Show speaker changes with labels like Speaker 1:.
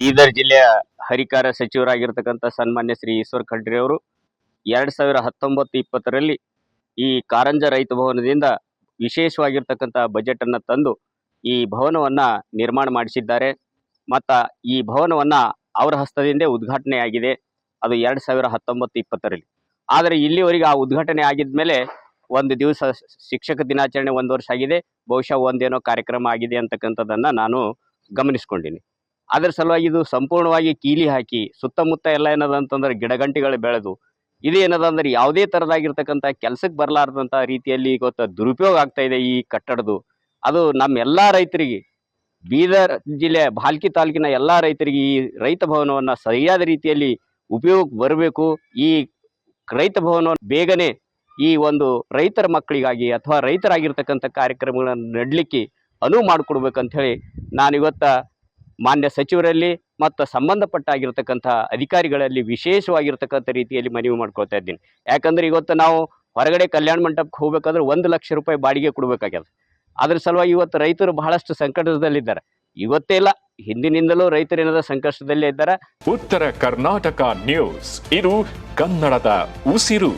Speaker 1: ಬೀದರ್ ಜಿಲ್ಲೆಯ ಹರಿಕಾರ ಸಚಿವರಾಗಿರ್ತಕ್ಕಂಥ ಸನ್ಮಾನ್ಯ ಶ್ರೀ ಈಶ್ವರ್ ಖಂಡ್ರೆ ಅವರು ಎರಡ್ ಸಾವಿರ ಹತ್ತೊಂಬತ್ತು ಇಪ್ಪತ್ತರಲ್ಲಿ ಈ ಕಾರಂಜ ರೈತ ಭವನದಿಂದ ವಿಶೇಷವಾಗಿರ್ತಕ್ಕಂಥ ಬಜೆಟ್ ಅನ್ನ ತಂದು ಈ ಭವನವನ್ನ ನಿರ್ಮಾಣ ಮಾಡಿಸಿದ್ದಾರೆ. ಮತ್ತ ಈ ಭವನವನ್ನ ಅವರ ಹಸ್ತದಿಂದೇ ಉದ್ಘಾಟನೆ ಆಗಿದೆ ಅದು ಎರಡ್ ಸಾವಿರ ಹತ್ತೊಂಬತ್ತು ಇಪ್ಪತ್ತರಲ್ಲಿ. ಆದರೆ ಇಲ್ಲಿವರೆಗೆ ಆ ಉದ್ಘಾಟನೆ ಆಗಿದ್ಮೇಲೆ ಒಂದು ದಿವಸ ಶಿಕ್ಷಕ ದಿನಾಚರಣೆ ಒಂದು ವರ್ಷ ಆಗಿದೆ. ಬಹುಶಃ ಒಂದೇನೋ ಕಾರ್ಯಕ್ರಮ ಆಗಿದೆ ಅಂತಕ್ಕಂಥದ್ದನ್ನ ನಾನು ಗಮನಿಸ್ಕೊಂಡಿನಿ. ಅದ್ರ ಸಲುವಾಗಿ ಇದು ಸಂಪೂರ್ಣವಾಗಿ ಕೀಲಿ ಹಾಕಿ ಸುತ್ತಮುತ್ತ ಎಲ್ಲ ಏನದ ಅಂತಂದ್ರೆ ಗಿಡಗಂಟಿಗಳು ಬೆಳೆದು, ಇದು ಏನದ ಅಂದ್ರೆ ಯಾವುದೇ ತರದಾಗಿರ್ತಕ್ಕಂಥ ಕೆಲ್ಸಕ್ಕೆ ಬರಲಾರ್ದಂಥ ರೀತಿಯಲ್ಲಿ ಇವತ್ತು ದುರುಪಯೋಗ ಆಗ್ತಾ ಇದೆ ಈ ಕಟ್ಟಡದು ಅದು ನಮ್ಮ ಎಲ್ಲಾ ರೈತರಿಗೆ, ಬೀದರ್ ಜಿಲ್ಲೆ ಭಾಲ್ಕಿ ತಾಲೂಕಿನ ಎಲ್ಲಾ ರೈತರಿಗೆ ಈ ರೈತ ಭವನವನ್ನು ಸರಿಯಾದ ರೀತಿಯಲ್ಲಿ ಉಪಯೋಗಕ್ಕೆ ಬರಬೇಕು. ಈ ರೈತ ಭವನ ಬೇಗನೆ ಈ ಒಂದು ರೈತರ ಮಕ್ಕಳಿಗಾಗಿ ಅಥವಾ ರೈತರಾಗಿರ್ತಕ್ಕಂಥ ಕಾರ್ಯಕ್ರಮಗಳನ್ನು ನಡಲಿಕ್ಕೆ ಅನುವು ಮಾಡಿಕೊಡ್ಬೇಕಂತ ಹೇಳಿ ನಾನು ಇವತ್ತ ಮಾನ್ಯ ಸಚಿವರಲ್ಲಿ ಮತ್ತು ಸಂಬಂಧಪಟ್ಟಾಗಿರ್ತಕ್ಕಂಥ ಅಧಿಕಾರಿಗಳಲ್ಲಿ ವಿಶೇಷವಾಗಿರ್ತಕ್ಕಂಥ ರೀತಿಯಲ್ಲಿ ಮನವಿ ಮಾಡ್ಕೊಳ್ತಾ ಇದ್ದೀನಿ. ಯಾಕಂದ್ರೆ ಇವತ್ತು ನಾವು ಹೊರಗಡೆ ಕಲ್ಯಾಣ ಮಂಟಪಕ್ಕೆ ಹೋಗಬೇಕಾದ್ರೆ ಒಂದು ಲಕ್ಷ ರೂಪಾಯಿ ಬಾಡಿಗೆ ಕೊಡಬೇಕಾಗ್ಯದ. ಅದ್ರ ಸಲುವಾಗಿ ಇವತ್ತು ರೈತರು ಬಹಳಷ್ಟು ಸಂಕಟದಲ್ಲಿದ್ದಾರೆ. ಇವತ್ತೇ ಇಲ್ಲ, ಹಿಂದಿನಿಂದಲೂ ರೈತರು ಏನದ ಸಂಕಷ್ಟದಲ್ಲೇ ಇದ್ದಾರೆ.
Speaker 2: ಉತ್ತರ ಕರ್ನಾಟಕ ನ್ಯೂಸ್, ಇದು ಕನ್ನಡದ ಉಸಿರು.